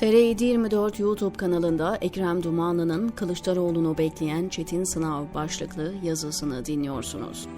TR724 YouTube kanalında Ekrem Dumanlı'nın Kılıçdaroğlu'nu bekleyen Çetin Sınav başlıklı yazısını dinliyorsunuz.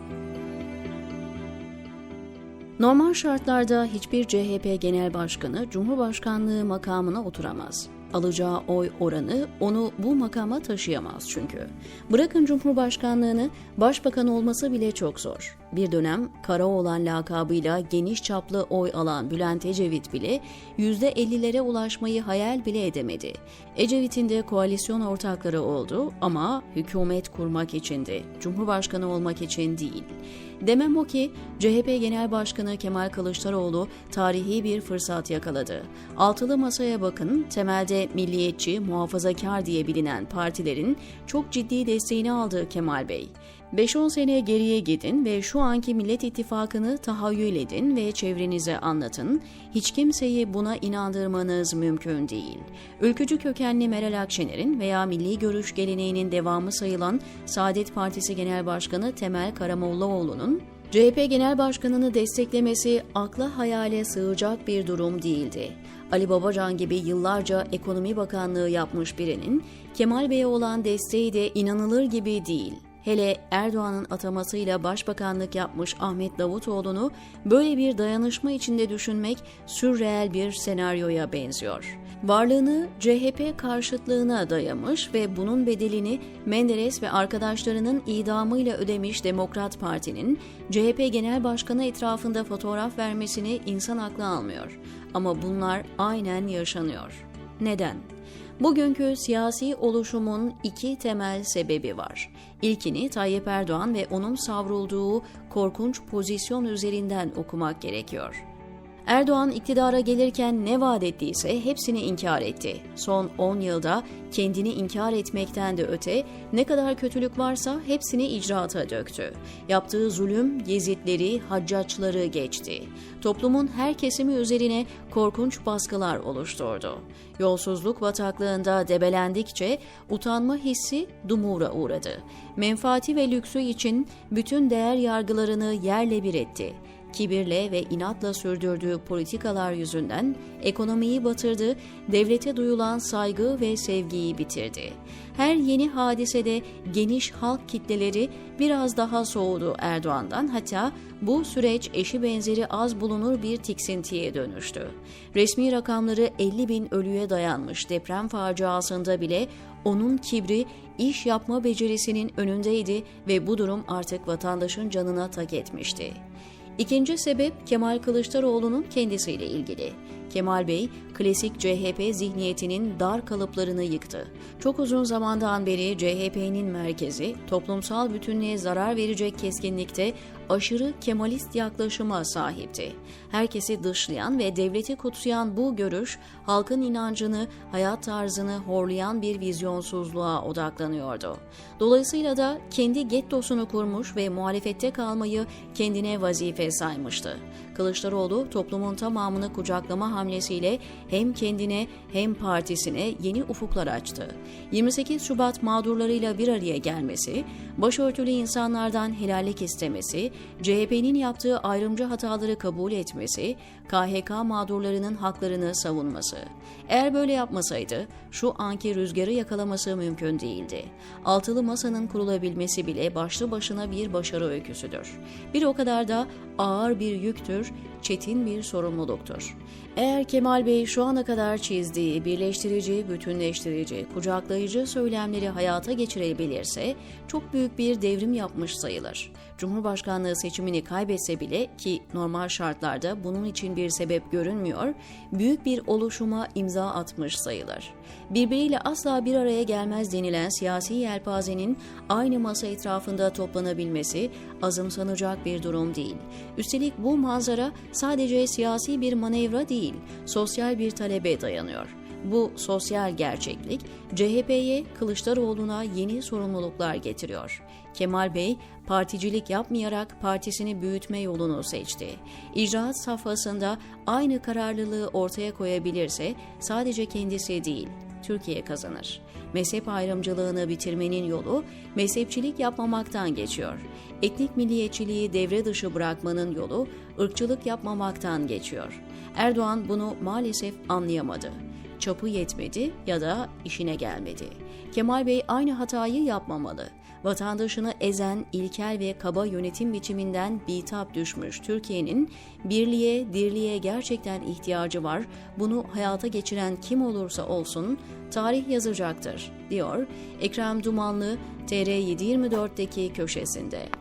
Normal şartlarda hiçbir CHP Genel Başkanı Cumhurbaşkanlığı makamına oturamaz. Alacağı oy oranı onu bu makama taşıyamaz çünkü. Bırakın Cumhurbaşkanlığını, başbakan olması bile çok zor. Bir dönem kara olan lakabıyla geniş çaplı oy alan Bülent Ecevit bile %50'lere ulaşmayı hayal bile edemedi. Ecevit'in de koalisyon ortakları oldu ama hükümet kurmak içindi, Cumhurbaşkanı olmak için değil. Demem o ki CHP Genel Başkanı Kemal Kılıçdaroğlu tarihi bir fırsat yakaladı. Altılı masaya bakın temelde milliyetçi, muhafazakar diye bilinen partilerin çok ciddi desteğini aldı Kemal Bey. 5-10 sene geriye gidin ve şu anki Millet İttifakı'nı tahayyül edin ve çevrenize anlatın. Hiç kimseyi buna inandırmanız mümkün değil. Ülkücü kökenli Meral Akşener'in veya milli görüş geleneğinin devamı sayılan Saadet Partisi Genel Başkanı Temel Karamollaoğlu'nun CHP Genel Başkanı'nı desteklemesi akla hayale sığacak bir durum değildi. Ali Babacan gibi yıllarca Ekonomi Bakanlığı yapmış birinin Kemal Bey'e olan desteği de inanılır gibi değil. Hele Erdoğan'ın atamasıyla başbakanlık yapmış Ahmet Davutoğlu'nu böyle bir dayanışma içinde düşünmek sürreel bir senaryoya benziyor. Varlığını CHP karşıtlığına dayamış ve bunun bedelini Menderes ve arkadaşlarının idamıyla ödemiş Demokrat Parti'nin CHP Genel Başkanı etrafında fotoğraf vermesini insan aklı almıyor. Ama bunlar aynen yaşanıyor. Neden? Bugünkü siyasi oluşumun iki temel sebebi var. İlkini Tayyip Erdoğan ve onun savrulduğu korkunç pozisyon üzerinden okumak gerekiyor. Erdoğan iktidara gelirken ne vaat ettiyse hepsini inkar etti. Son 10 yılda kendini inkar etmekten de öte ne kadar kötülük varsa hepsini icraata döktü. Yaptığı zulüm Yezidleri, Haccaçları geçti. Toplumun her kesimi üzerine korkunç baskılar oluşturdu. Yolsuzluk bataklığında debelendikçe utanma hissi dumura uğradı. Menfaati ve lüksü için bütün değer yargılarını yerle bir etti kibirle ve inatla sürdürdüğü politikalar yüzünden ekonomiyi batırdı, devlete duyulan saygı ve sevgiyi bitirdi. Her yeni hadisede geniş halk kitleleri biraz daha soğudu Erdoğan'dan hatta bu süreç eşi benzeri az bulunur bir tiksintiye dönüştü. Resmi rakamları 50 bin ölüye dayanmış deprem faciasında bile onun kibri iş yapma becerisinin önündeydi ve bu durum artık vatandaşın canına tak etmişti. İkinci sebep Kemal Kılıçdaroğlu'nun kendisiyle ilgili. Kemal Bey, klasik CHP zihniyetinin dar kalıplarını yıktı. Çok uzun zamandan beri CHP'nin merkezi, toplumsal bütünlüğe zarar verecek keskinlikte aşırı Kemalist yaklaşıma sahipti. Herkesi dışlayan ve devleti kutsayan bu görüş, halkın inancını, hayat tarzını horlayan bir vizyonsuzluğa odaklanıyordu. Dolayısıyla da kendi gettosunu kurmuş ve muhalefette kalmayı kendine vazife saymıştı. Kılıçdaroğlu toplumun tamamını kucaklama hamlesiyle hem kendine hem partisine yeni ufuklar açtı. 28 Şubat mağdurlarıyla bir araya gelmesi, başörtülü insanlardan helallik istemesi, CHP'nin yaptığı ayrımcı hataları kabul etmesi, KHK mağdurlarının haklarını savunması. Eğer böyle yapmasaydı şu anki rüzgarı yakalaması mümkün değildi. Altılı masanın kurulabilmesi bile başlı başına bir başarı öyküsüdür. Bir o kadar da ağır bir yüktür, çetin bir sorumluluktur. Eğer Kemal Bey şu ana kadar çizdiği birleştirici, bütünleştirici, kucaklayıcı söylemleri hayata geçirebilirse çok büyük bir devrim yapmış sayılır. Cumhurbaşkanlığı seçimini kaybetse bile ki normal şartlarda bunun için bir sebep görünmüyor, büyük bir oluşuma imza atmış sayılır. Birbiriyle asla bir araya gelmez denilen siyasi yelpazenin aynı masa etrafında toplanabilmesi azımsanacak bir durum değil. Üstelik bu manzara sadece siyasi bir manevra değil, sosyal bir talebe dayanıyor. Bu sosyal gerçeklik CHP'ye Kılıçdaroğlu'na yeni sorumluluklar getiriyor. Kemal Bey particilik yapmayarak partisini büyütme yolunu seçti. İcraat safhasında aynı kararlılığı ortaya koyabilirse sadece kendisi değil, Türkiye kazanır. Mezhep ayrımcılığını bitirmenin yolu mezhepçilik yapmamaktan geçiyor. Etnik milliyetçiliği devre dışı bırakmanın yolu ırkçılık yapmamaktan geçiyor. Erdoğan bunu maalesef anlayamadı. çapı yetmedi ya da işine gelmedi. Kemal Bey aynı hatayı yapmamalı. Vatandaşını ezen ilkel ve kaba yönetim biçiminden bitap düşmüş Türkiye'nin birliğe, dirliğe gerçekten ihtiyacı var. Bunu hayata geçiren kim olursa olsun tarih yazacaktır, diyor Ekrem Dumanlı TR724'deki köşesinde.